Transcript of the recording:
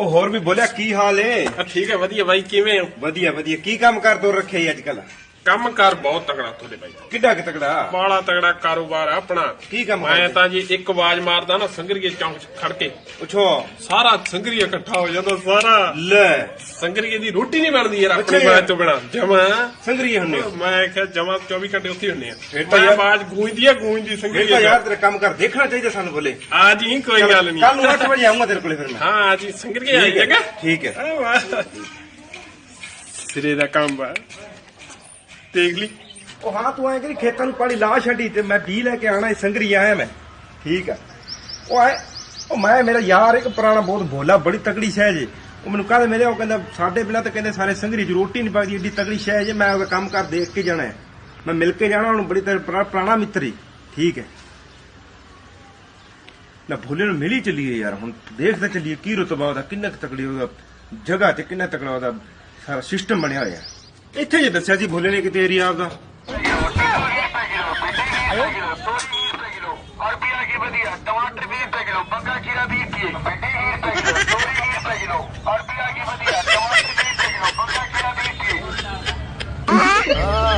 ਉਹ ਹੋਰ ਵੀ ਬੋਲਿਆ ਕੀ ਹਾਲ ਏ? ਠੀਕ ਹੈ ਵਧੀਆ ਬਾਈ ਕਿਵੇਂ ਹੋ? ਵਧੀਆ ਵਧੀਆ। ਕੀ ਕੰਮ ਕਰ ਦੋ ਰੱਖਿਆ ਅੱਜ ਕੱਲ ਕੰਮ ਕਾਰ ਬਹੁਤ ਤਗੜਾ ਤੁਹਾਡੇ ਬਾਈ ਕਿੱਡਾ ਕਿ ਤਕੜਾ? ਬਾਲਾ ਤਗੜਾ ਕਾਰੋਬਾਰ ਆ ਆਪਣਾ। ਕੀ ਕੰਮ ਮੈਂ ਕਰਦੇ? ਤਾਂ ਜੀ ਇੱਕ ਆਵਾਜ਼ ਮਾਰਦਾ ਨਾ ਸੰਗਰੀਏ ਚੌਂਕ 'ਚ ਖੜ ਕੇ। ਪੁੱਛੋ। ਸਾਰਾ ਸੰਗਰੀਆ ਇਕੱਠਾ ਹੋ ਜਾਂਦਾ ਸਾਰਾ। ਲੈ। ਸੰਗਰੀਏ ਦੀ ਰੋਟੀ ਨਹੀਂ ਬਣਦੀ ਯਾਰ ਆਪਣੇ ਅੱਛਾ। ਯਾਰ। ਬਾਅਦ ਤੋਂ ਬਿਨਾ ਜਮਾ। ਸੰਗਰੀ ਹੁੰਨੇ ਮੈਂ ਕਿਹਾ ਜਮਾ 24 ਘੰਟੇ ਉੱਥੇ ਹੀ ਹੁੰਨੇ ਆ। ਫਿਰ ਤਾਂ ਯਾਰ- ਆਵਾਜ਼ ਗੂੰਜਦੀ ਆ ਗੂੰਜਦੀ ਤਾਂ ਸੰਗਰੀਏ ਯਾਰ ਤੇਰਾ ਕੰਮ ਕਰ ਦੇਖਣਾ ਚਾਹੀਦਾ ਸਾਨੂੰ ਬੋਲੇ ਆ ਜੀ ਕੋਈ ਗੱਲ ਨਹੀਂ। ਕੱਲ ਨੂੰ 8 ਵਜੇ ਆਉਂਗਾ ਤੇਰੇ ਕੋਲੇ ਫਿਰ ਮੈਂ। ਹਾਂ ਜੀ ਸੰਗਰੀਏ ਆਈ ਠੀਕ ਹੈ, ਜਗਾ ਠੀਕ ਹੈ। ਆ ਸਿਰੇ ਦਾ ਕੰਮ ਬਾ ਦੇਖ ਲਈ। ਉਹ ਹਾਂ, ਤੂੰ ਐ ਕਰੀ, ਖੇਤਾਂ ਨੂੰ ਪਾਣੀ ਲਾ ਛੱਡੀ ਤੇ ਮੈਂ ਬੀ ਲੈ ਕੇ ਆਣਾ ਸੰਗਰੀ ਆਇਆ ਮੈਂ। ਠੀਕ ਆ। ਉਹ ਐ, ਉਹ ਮੈਂ, ਮੇਰਾ ਯਾਰ ਇੱਕ ਪੁਰਾਣਾ ਬਹੁਤ ਬੋਲਾ ਬੜੀ ਤਕੜੀ ਸ਼ਹਿ ਜੇ ਉਹ ਮੈਨੂੰ ਕਹਿੰਦਾ ਮੇਰੇ ਉਹ ਕਹਿੰਦਾ, ਸਾਡੇ ਬਿਨਾਂ ਤਾਂ ਕਹਿੰਦੇ ਸਾਰੇ ਸੰਗਰੀ ਚ ਰੋਟੀ ਨਹੀਂ ਪੱਕਦੀ, ਏਡੀ ਤਕੜੀ ਸ਼ਹਿ ਜੇ ਮੈਂ ਉਹਦਾ ਕੰਮ ਕਰ ਦੇਖ ਕੇ ਜਾਣਾ ਮੈਂ ਮਿਲ ਕੇ ਜਾਣਾ, ਉਹਨੂੰ ਬੜੀ ਤੇਰਾ ਪੁਰਾ- ਪੁਰਾਣਾ ਮਿੱਤਰੀ ਠੀਕ ਹੈ ਨਾ ਭੁੱਲੇ ਨੂੰ ਮਿਲੀ ਚੱਲੀਏ ਯਾਰ, ਹੁਣ ਦੇਖਦੇ ਚੱਲੀਏ, ਕੀ ਰੁਤਬਾ ਉਹਦਾ, ਕਿੰਨਾ ਕੁ ਤਕੜੀ ਉਹਦਾ ਜਗ੍ਹਾ ਤੇ ਕਿੰਨਾ ਤਕੜਾ ਉਹਦਾ ਸਾਰਾ ਸਿਸਟਮ ਬਣਿਆ ਹੋਇਆ। ਇੱਥੇ ਜੇ ਦੱਸਿਆ ਸੀ ਭੁੱਲੇ ਨੇ ਕਿਤੇ ਏਰੀਆ ਆਪਦਾ। ਅਰਬੀਆ